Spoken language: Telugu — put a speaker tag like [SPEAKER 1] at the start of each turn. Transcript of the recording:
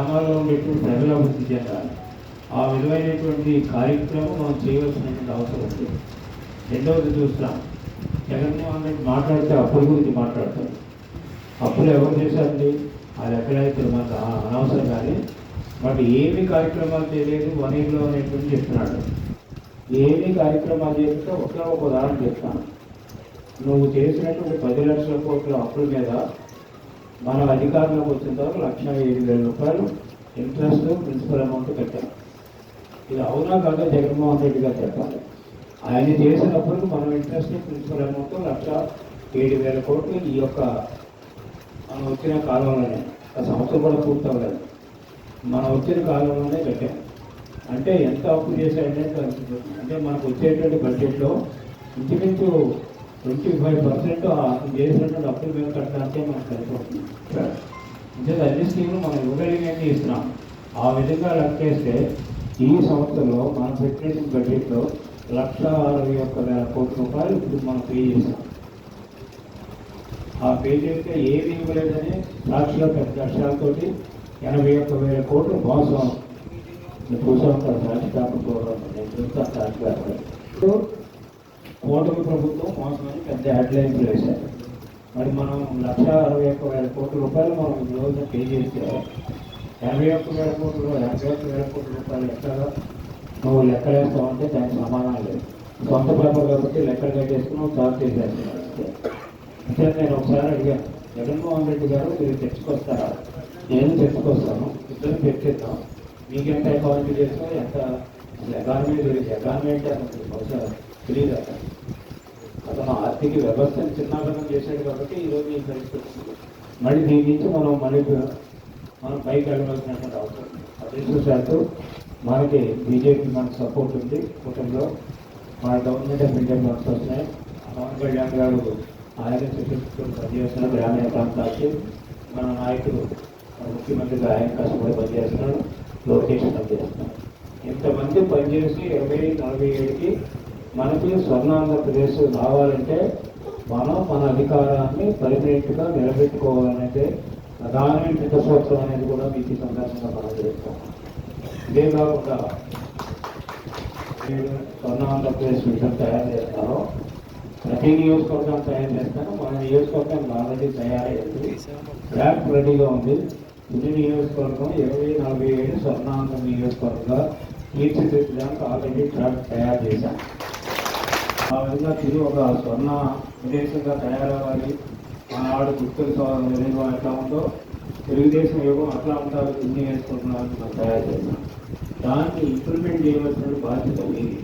[SPEAKER 1] గ్రామాల్లో ఉండేటువంటి ప్రజల అభివృద్ధి చెందాలి ఆ విధమైనటువంటి కార్యక్రమం మనం చేయవలసినటువంటి అవసరం ఉంది. రెండవది చూస్తాం జగన్మోహన్ రెడ్డి మాట్లాడితే అప్పుల గురించి మాట్లాడతారు అప్పులు ఎవరు చేశారండి? అది ఎక్కడైతే మనకు అనవసరం కానీ. బట్ ఏమి కార్యక్రమాలు చేయలేదు వన్ ఇయర్లో అనేటువంటి చెప్తున్నాడు. ఏమి కార్యక్రమాలు చేస్తే ఒకే ఒక ఉదాహరణ చెప్తాను. నువ్వు చేసినటువంటి పది లక్షల కోట్ల అప్పుల మీద మనం అధికారంలోకి వచ్చిన తర్వాత లక్ష ఏడు వేల రూపాయలు ఇంట్రెస్ట్ ప్రిన్సిపల్ అమౌంట్ కట్టాం. ఇది అవునా కాక జగన్మోహన్ రెడ్డి గారు చెప్పాలి. ఆయన చేసినప్పుడు మనం ఇంట్రెస్ట్ ప్రిన్సిపల్ అమౌంట్ లక్ష ఏడు వేల కోట్లు ఈ యొక్క మనం వచ్చిన కాలంలోనే ఒక సంవత్సరం కూడా పూర్తవలేదు మనం వచ్చిన కాలంలోనే కట్టాం. అంటే ఎంత అప్పు చేశాడంటే అంటే మనకు వచ్చేటువంటి బడ్జెట్లో ఇంచుమించు ట్వంటీ ఫైవ్ పర్సెంట్ చేసినటువంటి డబ్బులు మేము కట్టడానికే మనకు సరిపోతుంది. అంటే అన్ని స్కీములు మనం ఇవ్వగలిగినవి ఇస్తున్నాం ఆ విధంగా లెక్కేస్తే ఈ సంవత్సరంలో మనం పెట్టిన బడ్జెట్లో లక్ష అరవై ఒక్క వేల కోట్ల రూపాయలు ఇప్పుడు మనం పే చేసాం ఆ పే చేస్తే ఏది ఇవ్వలేదని సాక్షిలో పెద్ద అక్షరాలతోటి ఎనభై ఒక్క వేల కోట్లు మోసం. నేను చూసా ఉంటాను సాక్షి కాకపోవడం నేను చూస్తాను సాక్షి కాకపోవడం కూటమి ప్రభుత్వం మోసమని పెద్ద హెడ్లైన్స్ వేశారు. మరి మనం లక్ష అరవై ఒక్క వేల కోట్ల రూపాయలు మనం ఈ రోజున పే చేస్తే యాభై ఒక్క వేల కోట్లు యాభై ఒక్క వేల కోట్ల రూపాయలు ఎక్కడ నువ్వు లెక్కలేస్తావు అంటే దానికి సమాధానం లేదు. సొంత పేపర్ కాబట్టి లెక్కలు కట్టేసుకుని చార్జ్ చేసేస్తున్నాడు అంటే నేను ఒకసారి అడిగాను జగన్మోహన్ రెడ్డి గారు మీరు తెచ్చుకొస్తారా? నేను తెచ్చుకొస్తాను ఇద్దరు తెచ్చిద్దాం. మీకు ఎంత ఎకానమీ చేసినా ఎంత ఎకానమీ తెలియదు ఎకానమీ అంటే బహుశా తెలియదు అతను అతను ఆర్థిక వ్యవస్థను చిన్నాభిన్నం చేశాడు కాబట్టి ఈరోజు ఈ పరిస్థితి వచ్చింది. మళ్ళీ దీని నుంచి మనం మళ్ళీ మనం పైకి వెళ్ళవలసినటువంటి అవసరం ఉంది. అదృష్టశాత్తు మనకి బీజేపీ మనకు సపోర్ట్ ఉంది. కూటమిలో మన గవర్నమెంట్ ఆఫ్ ఇండియా మనకు వస్తున్నాయి. పవన్ కళ్యాణ్ గారు ఆయన శిక్షిస్తూ పనిచేస్తున్నారు గ్రామీణ ప్రాంతాలకి మన నాయకుడు ముఖ్యమంత్రిగా ఆయన కష్టపడి పనిచేస్తున్నాడు లోకేష్ పనిచేస్తున్నాడు ఇంతమంది పనిచేసి ఇరవై నలభై ఏడుకి మనకి స్వర్ణాంధ్రప్రదేశ్ రావాలంటే మనం మన అధికారాన్ని పర్మనెంట్గా నిలబెట్టుకోవాలంటే ప్రధానమైన చిత్తసూత్రం అనేది కూడా మీకు సందర్శంగా మనం చేస్తాం ఇదే కాకుండా నేను స్వర్ణ ఆంధ్రప్రదేశ్ మిషన్ తయారు చేస్తారో ప్రతి నియోజకవర్గం తయారు చేస్తాను మన నియోజకవర్గం ఆల్రెడీ తయారయ్యింది ట్రాక్ రెడీగా ఉంది. ఇది నియోజకవర్గం ఇరవై నలభై ఏడు స్వర్ణాంధ్ర నియోజకవర్గంగా తీర్చిదిద్దడానికి ఆల్రెడీ ట్రాక్ తయారు చేశాను ఆ విధంగా తిరిగి ఒక స్వర్ణ ప్రదేశంగా తయారవ్వాలి. ఆనాడు గుర్తులు నిర్ణయం ఎట్లా ఉందో తెలుగుదేశం యోగం అట్లా ఉంటారు తిండి వేసుకుంటున్నారు తయారు చేస్తాం దాన్ని ఇంప్లిమెంట్ చేయవలసిన బాధ్యత మీది